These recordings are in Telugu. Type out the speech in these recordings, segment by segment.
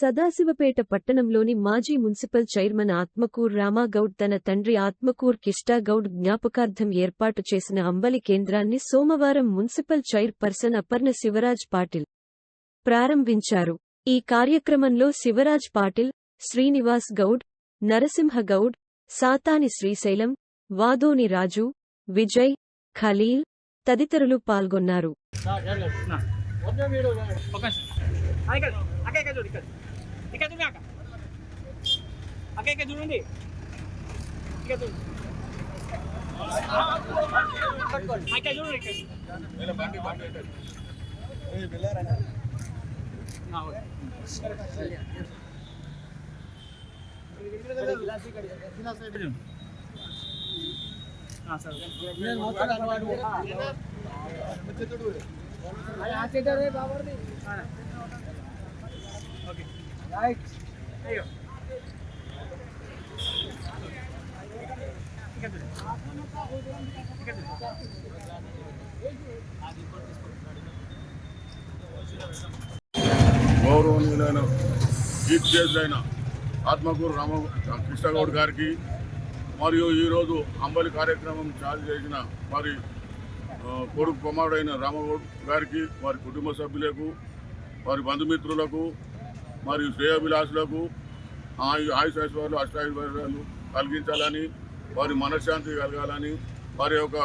సదాశివపేట పట్టణంలోని మాజీ మున్సిపల్ చైర్మన్ ఆత్మకూర్ రామాగౌడ్ తన తండ్రి ఆత్మకూర్ కిష్టాగౌడ్ జ్ఞాపకార్థం ఏర్పాటు చేసిన అంబలి కేంద్రాన్ని సోమవారం municipal chairperson Aparna Shivraj Patil ప్రారంభించారు. ఈ కార్యక్రమంలో శివరాజ్ పాటిల్ శ్రీనివాస్ గౌడ్ నరసింహగౌడ్ సాతాని శ్రీశైలం వాదోని రాజు విజయ్ ఖలీల్ తదితరులు పాల్గొన్నారు. ఇక్కడ అక్క ఇక్కడ చూడు ఇక్కడ ఇక్కడ చూడు అక్క అక్క ఇక్కడ చూడండి ఇక్కడ చూడు ఇక్కడ చూడు ఇక్కడ ఆ, ఓకే. ఆ, సరే గౌరవనీయులైన చీఫ్ జడ్జ్ అయిన ఆత్మకూరు రామ కృష్ణగౌడ్ గారికి మరియు ఈరోజు అంబలి కార్యక్రమం చాలు చేసిన మరి కొడుకు కుమారుడైన రామగౌడ్ గారికి వారి కుటుంబ సభ్యులకు వారి బంధుమిత్రులకు మరియు శ్రేయోభిలాషులకు ఆయు ఆయుషైశ్వర్యాలు అష్టాయుర్వేదాలు కలిగించాలని వారి మనశ్శాంతి కలగాలని వారి యొక్క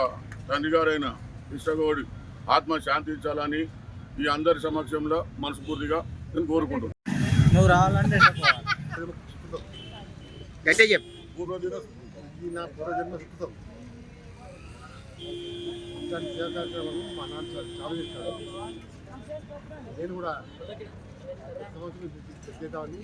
తండ్రి గారైన కృష్ణగౌడి ఆత్మ శాంతించాలని ఈ అందరి సమక్షంలో మనస్ఫూర్తిగా నేను కోరుకుంటున్నాను. నువ్వు రావాలంటే పూర్వదిన పూర్వజన్మ సుకృతం దాని సేవ కార్యక్రమాలు మా నాన్న చాలా చేస్తాడు నేను కూడా సంవత్సరం చేద్దామని